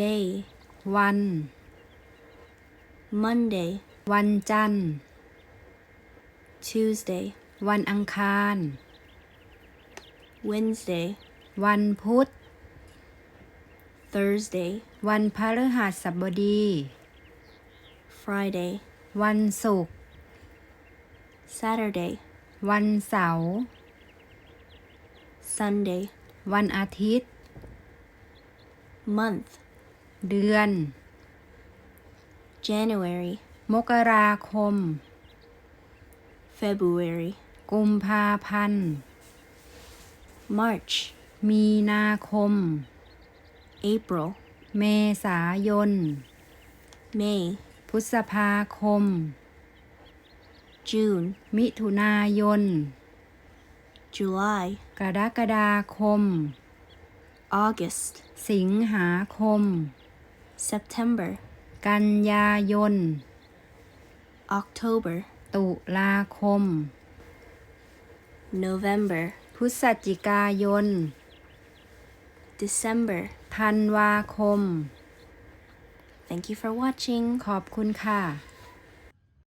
day วัน Monday วันจันทร์ Tuesday วันอังคาร Wednesday วันพุธ Thursday วันพฤหัสบดี Friday วันศุกร์ Saturday วันเสาร์ Sunday วันอาทิตย์ Month เดือน January มกราคม February กุมภาพันธ์ March มีนาคม April เมษายน May พฤษภาคม June มิถุนายน July กรกฎาคม August สิงหาคม September กันยายน October ตุลาคม November พฤศจิกายน December ธันวาคม Thank you for watching ขอบคุณค่ะ